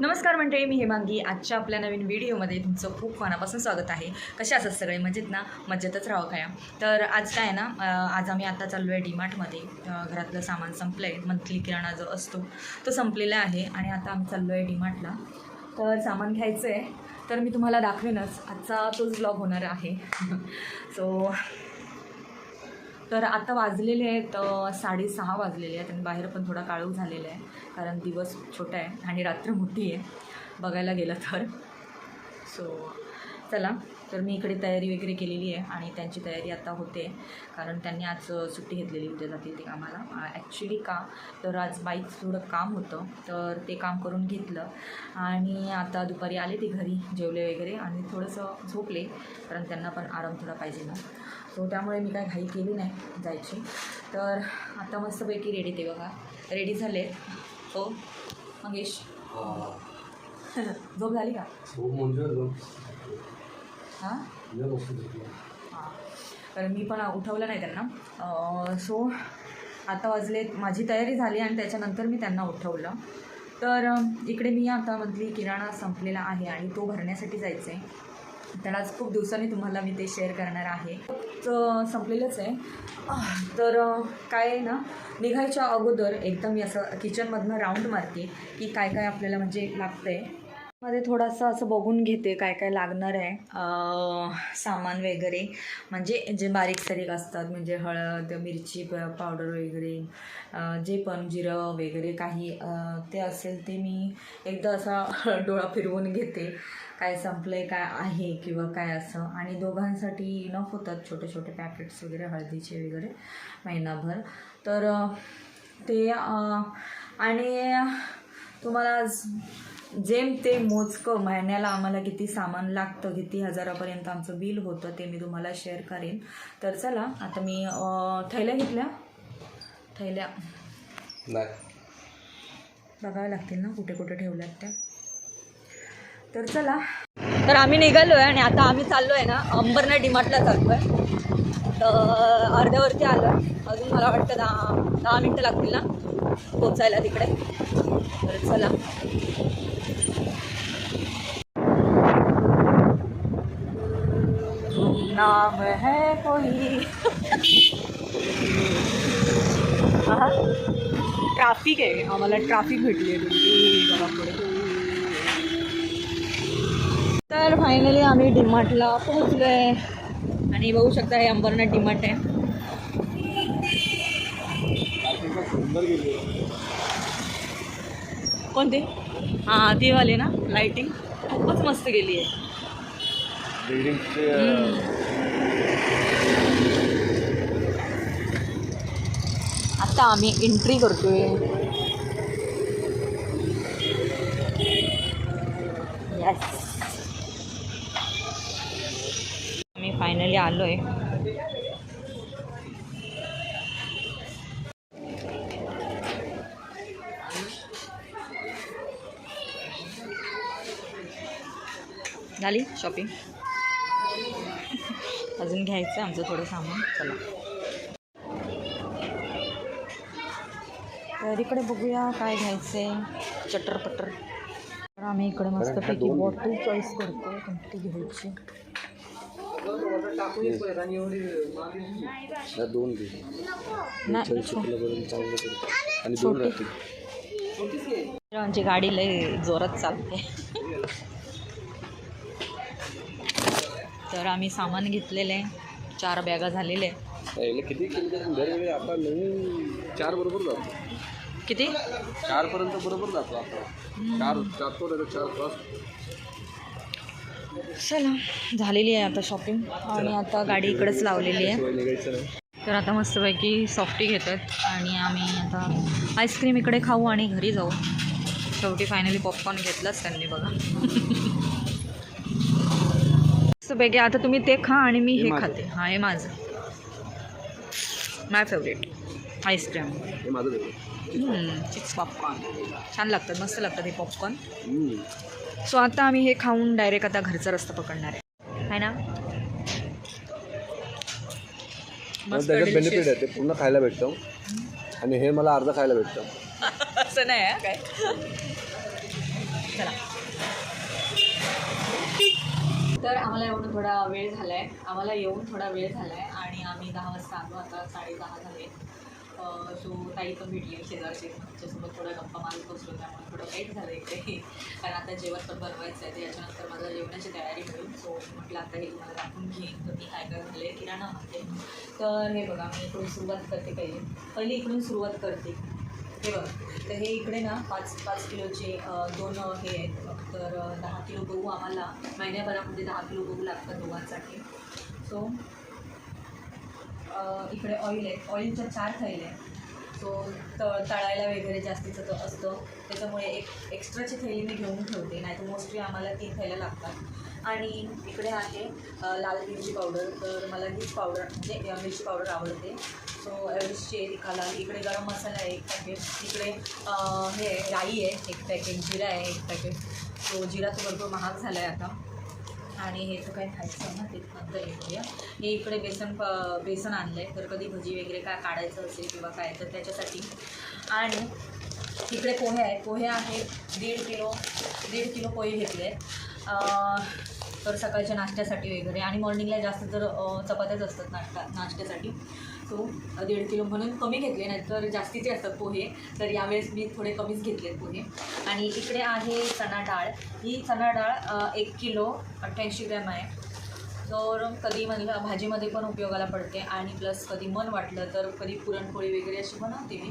नमस्कार मंडळी मी हेमांगी. आजच्या आपल्या नवीन व्हिडिओमध्ये तुमचं खूप मनापासून स्वागत आहे. कसे असतात सगळे? मजेत ना? मजेतच राहा काय? तर आज काय आहे ना आज आम्ही आता चाललो आहे डीमार्टमध्ये घरातलं सामान संपलं आहे मंथली किराणा जो असतो तो संपलेला आहे आणि आता आम्ही चाललो आहे डीमार्टला. तर सामान घ्यायचं आहे तर मी तुम्हाला दाखवेनच. आजचा तोच ब्लॉग होणार आहे. सो तर आता वाजलेले आहेत साडेसहा वाजलेले आहेत आणि बाहेर पण थोडा काळोख झालेला आहे कारण दिवस छोटा आहे आणि रात्र मोठी आहे बघायला गेलं तर. सो चला तर मी इकडे तयारी वगैरे केलेली आहे आणि त्यांची तयारी आता होते कारण त्यांनी आज सुट्टी घेतलेली उद्या जातील ते कामाला. ॲक्च्युली का तर आज बाईक थोडं काम होतं तर ते काम करून घेतलं. आणि आता दुपारी आले ते घरी जेवले वगैरे आणि थोडंसं झोपले कारण त्यांना पण आराम थोडा पाहिजे ना. सो त्यामुळे मी काय घाई केली नाही जायची. तर आता मस्तपैकी रेडी ते बघा. रेडी झाले. हो मंगेश. झोप झाली का? हां? हां. तर मी पण उठवलं नाही त्यांना. सो आता वाजले माझी तयारी झाली आणि त्याच्यानंतर मी त्यांना उठवलं. तर इकडे मी आता मंथली किराणा संपलेला आहे आणि तो भरण्यासाठी जायचं आहे तर आज खूप दिवसांनी तुम्हाला मी ते शेअर करणार आहे. तर संपलेलंच आहे. तर काय आहे ना निघायच्या अगोदर एकदम मी असं किचनमधनं राऊंड मारते की काय काय आपल्याला म्हणजे लागतं आहे मध्ये थोडंसं असं बघून घेते काय काय लागणार आहे. सामान वगैरे. म्हणजे जे बारीक सारीक असतात म्हणजे हळद मिरची प पावडर वगैरे जे पण जिरं वगैरे काही ते असेल ते मी एकदा असा डोळा फिरवून घेते. काय संपलं आहे काय आहे किंवा काय असं. आणि दोघांसाठी इनफ होतात छोटे छोटे पॅकेट्स वगैरे हळदीचे वगैरे महिनाभर. तर ते आणि तुम्हाला आज जेम ते मोजकं महिन्याला आम्हाला किती सामान लागतं किती हजारापर्यंत आमचं बिल होतं ते मी तुम्हाला शेअर करेन. तर चला आता मी थैल्या घेतल्या. थैल्या. नाही. बघाव्या लागतील ना कुठे कुठे ठेवल्यात त्या. तर चला. तर आम्ही निघालो आहे आणि आता आम्ही चाललो आहे ना अंबरनाथ डिमार्टला चाललो आहे तर अर्ध्यावरती आलो आहे अजून मला वाटतं दहा दहा मिनटं लागतील ना पोचायला तिकडे. तर चला. नाम है कोई। हा ट्राफिक आहे. आम्हाला ट्राफिक भेटली आहे तर फायनली आम्ही डीमार्टला पोहोचलो आहे आणि बघू शकता हे अंबरनाथ डीमार्ट आहे. कोणते? हां ती वाली ना लाईटिंग खूपच मस्त गेली आहे. आता आम्ही एंट्री करतोय. येस आम्ही फायनली आलो आहे झाली शॉपिंग अजून घ्यायचं आहे आमचं थोडं सामान. चला. तर इकडे बघूया काय घ्यायचंय. चटरपटर. तर आम्ही इकडे मस्तपैकी बॉटल चॉईस करतो कोणती घ्यायची. दोन. आणि आमची गाडी लय जोरात चालते. तर आम्ही सामान घेतलेलं आहे. चार बॅगा झालेले आहे. किती केलं तरी दरवेळी आता नवीन चार बरोबर जातो. किती? चारपर्यंत बरोबर जातो आता चार जातो नाही तर चार पाच चला झालेली आहे आता शॉपिंग आणि आता गाडी इकडेच लावलेली आहे. शिवाय निघायचं नाही. तर आता मस्तपैकी सॉफ्टी घेतात आणि आम्ही आता आईस्क्रीम इकडे खाऊ आणि घरी जाऊ. शेवटी फायनली पॉपकॉर्न घेतलाच त्यांनी बघा. मस्तपैकी आता तुम्ही ते खा आणि मी हे. खाते. हा हे माझं. My favourite ice cream chips popcorn छान लागतात मस्त लागतात हे पॉपकॉर्न हम्म. सो आता आम्ही हे खाऊन डायरेक्ट आता घरचा रस्ता पकडणार आहे. है ना? त्याच्यात बेनिफिट आहे ते पूर्ण खायला भेटतं. आणि हे मला अर्ध खायला भेटतं. असं नाही आहे काय? चला. तर आम्हाला येऊन थोडा वेळ झाला आहे आम्हाला येऊन थोडा वेळ झाला आहे आणि आम्ही दहा वाजता आलो. आता साडे दहा झाले. सो ताई पण भेटली शेजारची. त्याच्यासोबत थोडा गप्पा मारत बसलो. त्यामुळे थोडं लेट झालं इकडे. कारण आता जेवण पण बनवायचं आहे. त्याच्यानंतर माझं जेवणाची तयारी होईल. सो म्हटलं आता हे तुम्हाला दाखवून घेईन. तर मी काय काय झाले मागते. तर हे बघा मी इकडून सुरुवात करते पहिले. पहिली इकडून सुरुवात करते. हे बघ. तर हे इकडे ना पाच पाच किलोचे दोन हे आहेत. तर दहा किलो गहू आम्हाला महिन्याभरामध्ये दहा किलो गहू लागतात दोघांसाठी. सो इकडे ऑइल आहे ऑइलच्या चार थैले आहे सो त तळायला वगैरे जास्तीचं तर असतं. त्याच्यामुळे एक एक्स्ट्राची थैली मी घेऊन ठेवते. नाही तर मोस्टली आम्हाला तीन थैल्या लागतात. आणि इकडे आहे लाल मिरची पावडर तर मला हीच पावडर म्हणजे मिरची पावडर आवडते. सो एवढीची आहे तिखाला. इकडे गरम मसाला आहे एक पॅकेट इकडे हे आहे, राई आहे एक पॅकेट जिरा आहे एक पॅकेट सो जिरा तर भरपूर महाग झाला आहे आता. आणि हे तर काय खायचं ना ते नंतर हे करूया हे इकडे बेसन प बेसन आणलं आहे तर कधी भजी वगैरे काय काढायचं असेल किंवा काय तर त्याच्यासाठी. आणि इकडे पोहे आहेत. पोहे आहेत दीड किलो दीड किलो पोहे घेतले आहेत. तर सकाळच्या नाश्त्यासाठी वगैरे. आणि मॉर्निंगला जास्त तर चपात्याच असतात नाश्ता नाश्त्यासाठी. सो दीड किलो म्हणून कमी घेतले नाही तर जास्तीचे असतात पोहे. तर यावेळेस मी थोडे कमीच घेतलेत पोहे. आणि इकडे आहे चणा डाळ. ही चणा डाळ एक किलो अठ्ठ्याऐंशी ग्रॅम आहे. तर कधी म्हणलं भाजीमध्ये पण उपयोगाला पडते आणि प्लस कधी मन वाटलं तर कधी पुरणपोळी वगैरे अशी बनवते मी.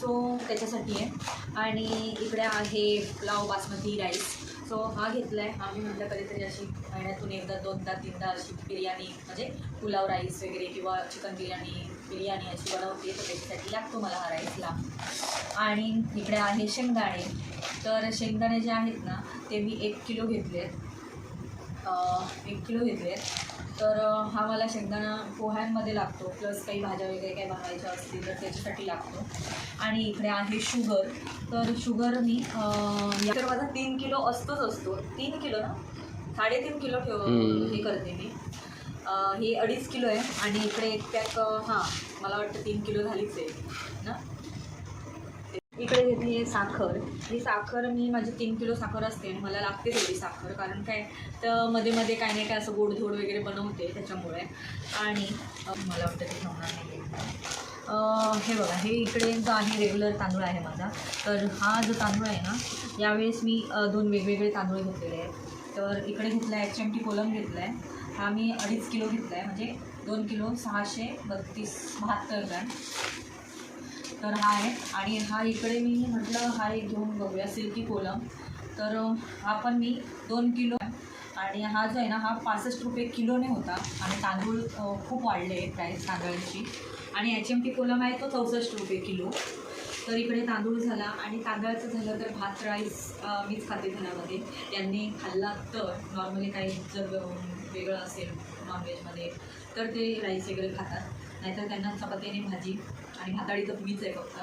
सो त्याच्यासाठी आहे. आणि इकडे आहे पुलाव बासमती राईस. सो हा घेतला आहे आम्ही म्हटलं कधीतरी अशी महिन्यातून एकदा दोनदा तीनदा अशी बिर्याणी म्हणजे पुलाव राईस वगैरे किंवा चिकन बिर्याणी बिर्याणी अशी बनवते तर त्याच्यासाठी लागतो मला हा राईसला आणि इकडे आहे शेंगदाणे. तर शेंगदाणे जे आहेत ना ते मी एक किलो घेतले आहेत एक किलो घेतले आहेत तर हा मला शेंगदाणा पोह्यांमध्ये लागतो प्लस काही भाज्या वगैरे काही बनवायच्या असतील तर त्याच्यासाठी लागतो. आणि इकडे आहे शुगर. तर शुगर मी तर माझा तीन किलो असतोच असतो. तीन किलो ना? साडेतीन किलो ठेव. हे करते मी. ही अडीच किलो आहे. आणि इकडे एक पॅक हां मला वाटतं तीन किलो झालीच आहे. ना? इकडे घेतली आहे साखर. ही साखर मी माझी तीन किलो साखर असते आणि मला लागते थोडी साखर. कारण काय तर मध्ये मध्ये काय नाही काय असं गोडधोड वगैरे बनवते त्याच्यामुळे. आणि मला वाटतं ते ठेवणार नाही. हे बघा हे इकडे जो आहे रेग्युलर तांदूळ आहे माझा तर हा जो तांदूळ आहे ना यावेळेस मी दोन वेगवेगळे तांदूळ घेतलेले आहेत. तर इकडे घेतला आहे एच एम टी कोलम घेतला आहे हा मी अडीच किलो घेतला आहे म्हणजे दोन किलो सहाशे बत्तीस बहात्तर ग्रॅम. तर हा आहे. आणि हा इकडे मी म्हटलं हा एक घेऊन बघूया सिल्की कोलम. तर हा पण मी दोन किलो आहे. आणि हा जो आहे ना हा पासष्ट रुपये किलोने होता. आणि तांदूळ खूप वाढले प्राईस तांदळाची. आणि एच एम टी कोलम आहे तो चौसष्ट रुपये किलो. तर इकडे तांदूळ झाला. आणि तांदळाचं झालं तर भात राईस मीच खाते घरामध्ये. त्यांनी खाल्ला तर नॉर्मली काही जर वेगळं असेल नॉनव्हेजमध्ये तर ते राईस वगैरे खातात. नाहीतर त्यांना चपातीने भाजी आणि भाताळी तर मीच आहे फक्त.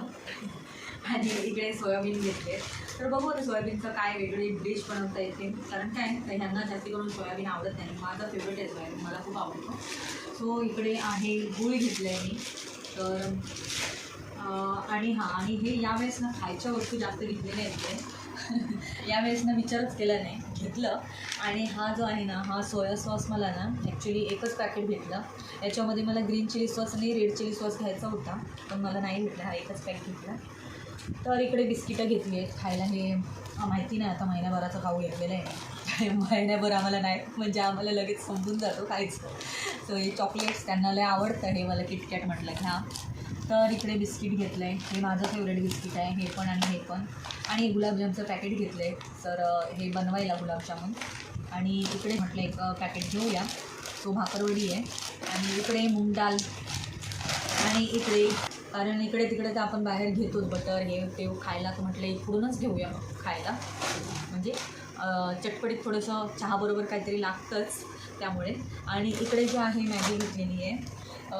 आणि इकडे सोयाबीन घेतले. तर बघू आता सोयाबीनचं काय वेगळी डिश बनवता येते. कारण काय तर ह्यांना जास्त करून सोयाबीन आवडत नाही. माझा फेवरेट आहे सोयाबीन. मला खूप आवडतो. सो इकडे आहे गूळ घेतलं आहे मी. तर आणि हां आणि हे यावेळेस ना खायच्या वस्तू जास्त घेतलेल्या आहेत ते यावेळेस ना विचारच केला नाही घेतलं. आणि हा जो आहे ना हा सोया सॉस मला ना ॲक्च्युली एकच पॅकेट भेटलं. याच्यामध्ये मला ग्रीन चिली सॉस आणि रेड चिली सॉस घ्यायचा होता पण मला नाही भेटला हा एकच पॅकेट घेतला तर इकडे बिस्किटं घेतली आहेत खायला. हे माहिती नाही आता महिन्याभराचं खाऊ घेतलेलं आहे. महिन्याभर आम्हाला नाही म्हणजे आम्हाला लगेच समजून जातो खायचं सो हे चॉकलेट्स त्यांना लय आवडतं. हे मला किटकॅट म्हटलं घ्या. तर इकडे बिस्किट घेतलं आहे हे माझं फेवरेट बिस्किट आहे. हे पण आणि हे पण. आणि गुलाबजामचं पॅकेट घेतलं आहे तर हे बनवायला गुलाबजामून. आणि इकडे म्हटलं एक पॅकेट घेऊया. तो भाकरवडी आहे. आणि इकडे मूग डाल. आणि इकडे कारण इकडे तिकडे तर आपण बाहेर घेतोच बटर. हे ते खायला तर म्हटलं इकडूनच घेऊया खायला. म्हणजे चटपटीत थोडंसं चहाबरोबर काहीतरी लागतंच त्यामुळे. आणि इकडे जे आहे मॅगी घेतलेली आहे.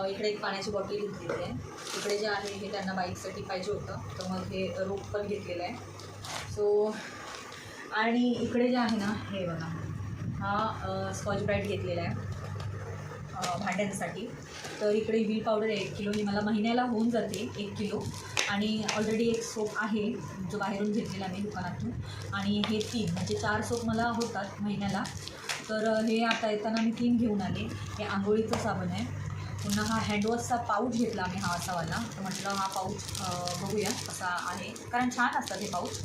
इकडे एक पाण्याची बॉटल घेतलेली आहे. इकडे जे आहे हे त्यांना बाईकसाठी पाहिजे होतं. तर मग हे रोप पण घेतलेलं आहे. सो आणि इकडे जे आहे ना हे बघा. हा स्कॉच ब्राईट घेतलेला आहे. भांड्यांसाठी. तर इकडे व्हील पावडर एक किलो. ही मला महिन्याला होऊन जाते एक किलो. आणि ऑलरेडी एक सोप आहे जो बाहेरून घेतलेला मी दुकानातून. आणि हे तीन म्हणजे चार सोप मला होतात महिन्याला. तर हे आता येताना मी तीन घेऊन आले. हे आंघोळीचं साबण आहे. पुन्हा हा हँडवॉशचा पाऊच घेतला आम्ही हा असावाला तर म्हटलं हा पाऊच बघूया कसा आहे. कारण छान असतात हे पाऊच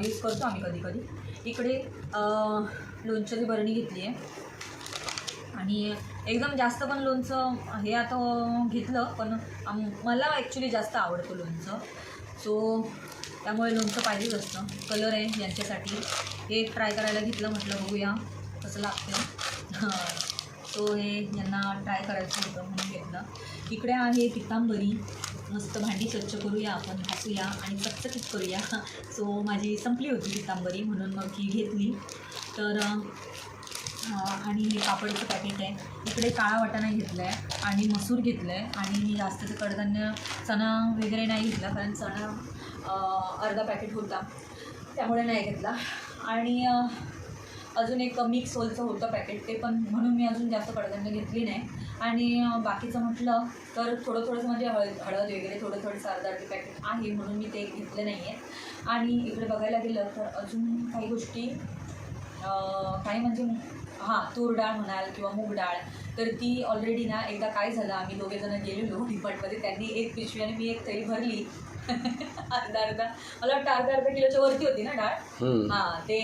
यूज करतो आम्ही कधी कधी. इकडे लोणच्याची बरणी घेतली आहे. आणि एकदम जास्त पण लोणचं हे आता घेतलं पण मला ॲक्च्युली जास्त आवडतं लोणचं. सो त्यामुळे लोणचं पाहिजेच असतं. कलर आहे यांच्यासाठी. हे ट्राय करायला घेतलं म्हटलं बघूया कसं लागतं. तो हे यांना ट्राय करायचं होतं म्हणून घेतलं. इकडे आहे पितांबरी. मस्त भांडी स्वच्छ करूया आपण घासूया आणि चकचकीत करूया. सो माझी संपली होती पितांबरी म्हणून मग ही घेतली. तर आणि हे पापडचं पॅकेट आहे. इकडे काळा वाटाणा घेतला आहे आणि मसूर घेतलं आहे आणि मी जास्तचं कडधान्य चणा वगैरे नाही घेतला कारण चणा अर्धा पॅकेट होता. त्यामुळे नाही घेतला. आणि अजून एक मिक्स होलचं होतं पॅकेट ते पण म्हणून मी अजून जास्त कडधान्य घेतली नाही. आणि बाकीचं म्हटलं तर थोडं थोडंसं म्हणजे हळद हळद वगैरे थोडं थोडंसं अर्धा पॅकेट आहे म्हणून मी ते घेतलं नाही आहे आणि इकडे बघायला गेलं तर अजून काही गोष्टी काही म्हणजे हां तूर डाळ म्हणाल किंवा मूग डाळ तर ती ऑलरेडी ना एकदा काय झालं आम्ही दोघे जण गेलेलो डिपार्टमध्ये त्यांनी एक पिशवी आणि मी एक तरी भरली. अर्धा अर्धा. मला वाटतं अर्धा अर्धा किलोच्या वरती होती ना डाळ. हां ते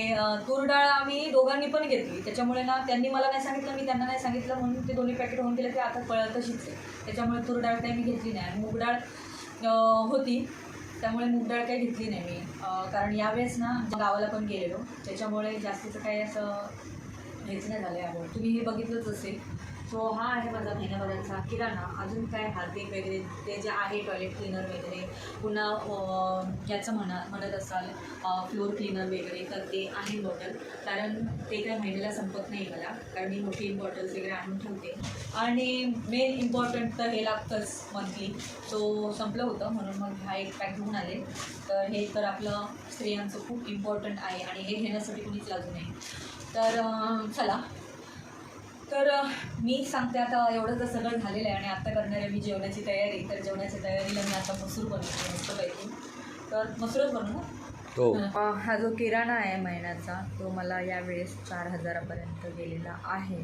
तूर डाळ आम्ही दोघांनी पण घेतली. त्याच्यामुळे ना त्यांनी मला नाही सांगितलं मी त्यांना नाही सांगितलं म्हणून ते दोन्ही पॅकेट होऊन गेले ते आता कळत तशीच आहे. त्याच्यामुळे तूर डाळ काही मी घेतली नाही. आणि मूग डाळ होती. त्यामुळे मूग डाळ काही घेतली नाही मी. कारण यावेळेस ना गावाला पण गेलेलो. त्याच्यामुळे जास्तीचं काही असं हेच नाही झालं यावर तुम्ही हे बघितलंच असेल. सो हा आहे माझा महिन्याभराचा किराणा. अजून काय हार्दिक वगैरे ते जे आहे टॉयलेट क्लीनर वगैरे पुन्हा याचं म्हणा म्हणत असाल फ्लोअर क्लीनर वगैरे तर ते आहे बॉटल कारण ते काय महिन्याला संपत नाही मला कारण मी मोठी बॉटल्स वगैरे आणून ठेवते. आणि मेन इम्पॉर्टंट तर हे लागतंच मंथली सो संपलं होतं म्हणून मग हा एक पॅक घेऊन आले. तर हे तर आपलं स्त्रियांचं खूप इम्पॉर्टंट आहे आणि हे घेण्यासाठी कुणीच लागू नये. तर चला. तर मी सांगते आता एवढं तर सगळं झालेलं आहे आणि आता करणार आहे मी जेवणाची तयारी तर जेवणाच्या तयारीला मी आता मसूर बनवते मस्तपैकी तर मसूरच बनवू? ना हो. हा जो किराणा आहे महिन्याचा तो मला यावेळेस चार हजारापर्यंत गेलेला आहे.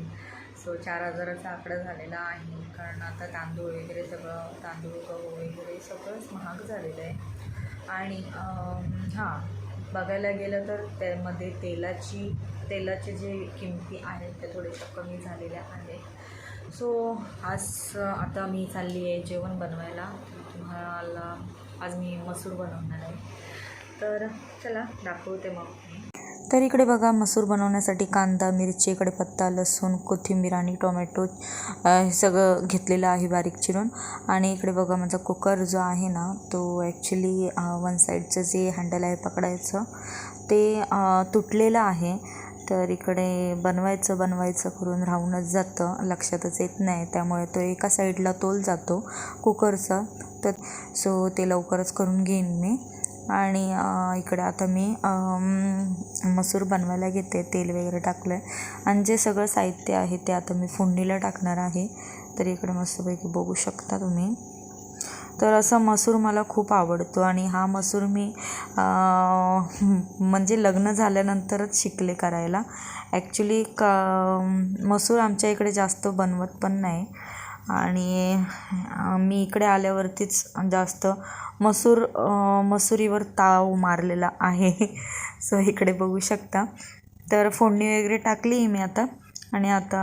सो चार हजाराचा आकडा झालेला आहे कारण आता तांदूळ वगैरे सगळं तांदूळ गहू वगैरे सगळंच महाग झालेलं आहे. आणि हां बघायला गेलं तर त्यामध्ये तेलाची तेलाचे जे किमती आहेत त्या थोड्याशा कमी झालेल्या आहेत. सो आज आता मी चालली आहे जेवण बनवायला. तुम्हाला आज मी मसूर बनवणार आहे. तर चला दाखवते मग. तर इकडे बघा मसूर बनवण्यासाठी कांदा मिरची इकडे पत्ता लसूण कोथिंबीर आणि टोमॅटो हे सगळं घेतलेलं आहे बारीक चिरून. आणि इकडे बघा माझा कुकर जो आहे ना तो ॲक्च्युली वन साईडचं जे हँडल आहे पकडायचं ते तुटलेलं आहे. तर इकडे बनवायचं बनवायचं करून राहूनच जातं. लक्षातच येत नाही. त्यामुळे तो एका साईडला तोल जातो कुकरचा. तर सो ते लवकरच करून घेईन मी. आणि इकडे आता मी मसूर बनवायला घेते तेल वगैरे टाकलं आहे आणि जे सगळं साहित्य आहे ते आता मी फोडणीला टाकणार आहे. तर इकडे मस्तपैकी बघू शकता तुम्ही. तर असं मसूर मला खूप आवडतो आणि हा मसूर मी म्हणजे लग्न झाल्यानंतरच शिकले करायला. ॲक्च्युली क मसूर आमच्या इकडे जास्त बनवत पण नाही. आणि मी इकडे आल्यावरतीच जास्त मसूर मसुरीवर ताव मारलेला आहे. सो इकडे बघू शकता. तर फोडणी वगैरे टाकली मी आता. आणि आता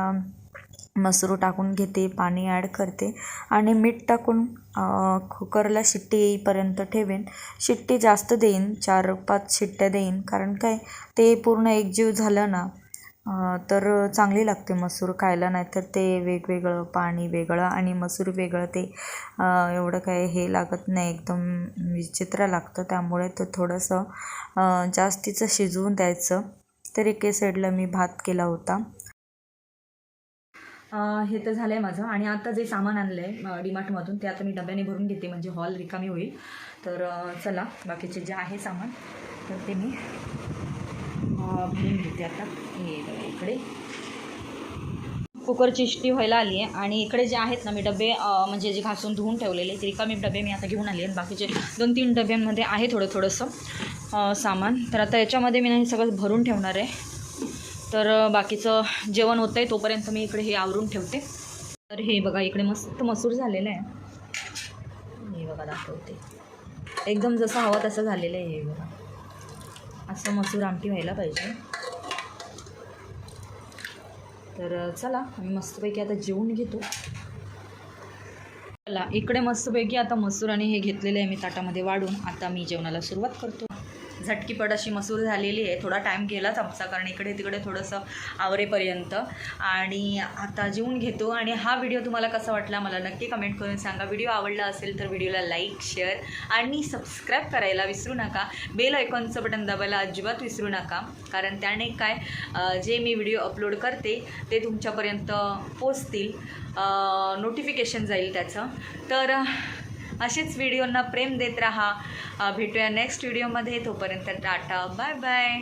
मसूर टाकून घेते पाणी ॲड करते. आणि मीठ टाकून कुकरला शिट्टी येईपर्यंत ठेवेन. शिट्टी जास्त देईन चार पाच शिट्ट्या देईन. कारण काय ते पूर्ण एकजीव झालं ना तर चांगली लागते मसूर खायला नाहीतर ते वेगवेगळं पाणी वेगळं आणि मसूर वेगळं ते एवढं काय हे लागत नाही एकदम विचित्र लागतं. त्यामुळे ते थोडंसं जास्तीचं शिजवून द्यायचं. तर एके साईडला मी भात केला होता. हे तर झालं आहे माझं. आणि आता जे सामान आणलं आहे डीमार्टमधून ते आता मी डब्याने भरून घेते म्हणजे हॉल रिकामी होईल. तर चला बाकीचे जे आहे सामान तर ते मी भरून घेते आता हे बघा इकडे कुकरची शिट्टी व्हायला आली आहे. आणि इकडे जे आहेत ना मी डबे म्हणजे जे घासून धुवून ठेवलेले ते रिकामी डबे मी आता घेऊन आले आहेत बाकीचे दोन तीन डब्यांमध्ये आहे थोडं थोडंसं सामान. तर आता याच्यामध्ये मी नाही हे सगळं भरून ठेवणार आहे. तर बाकीचं जेवण होतं आहे तोपर्यंत मी इकडे हे आवरून ठेवते. तर हे बघा इकडे मस्त मसूर झालेलं आहे. हे बघा दाखवते. एकदम जसं हवं तसं झालेलं आहे हे बघा. असं मसूर आमटी व्हायला पाहिजे. तर चला आम्ही मस्तपैकी आता जेवून घेतो. चला इकडे मस्तपैकी आता मसूर आणि हे घेतलेले आहे मी ताटामध्ये वाढून. आता मी जेवणाला सुरुवात करतो. झटकीपट अशी मसूर झालेली आहे. थोडा टाईम गेलाच आमचा कारण इकडे तिकडे थोडंसं आवरेपर्यंत. आणि आता जेवून घेतो. आणि हा व्हिडिओ तुम्हाला कसा वाटला मला नक्की कमेंट करून सांगा. व्हिडिओ आवडला असेल तर व्हिडिओला लाईक शेअर आणि सबस्क्राईब करायला विसरू नका. बेल आयकॉनचं बटन दाबायला अजिबात विसरू नका. कारण त्याने काय जे मी व्हिडिओ अपलोड करते ते तुमच्यापर्यंत पोचतील. नोटिफिकेशन जाईल त्याचं. तर असेच व्हिडिओंना प्रेम देत राहा. भेटूया नेक्स्ट व्हिडिओमध्ये तोपर्यंत टाटा. Bye bye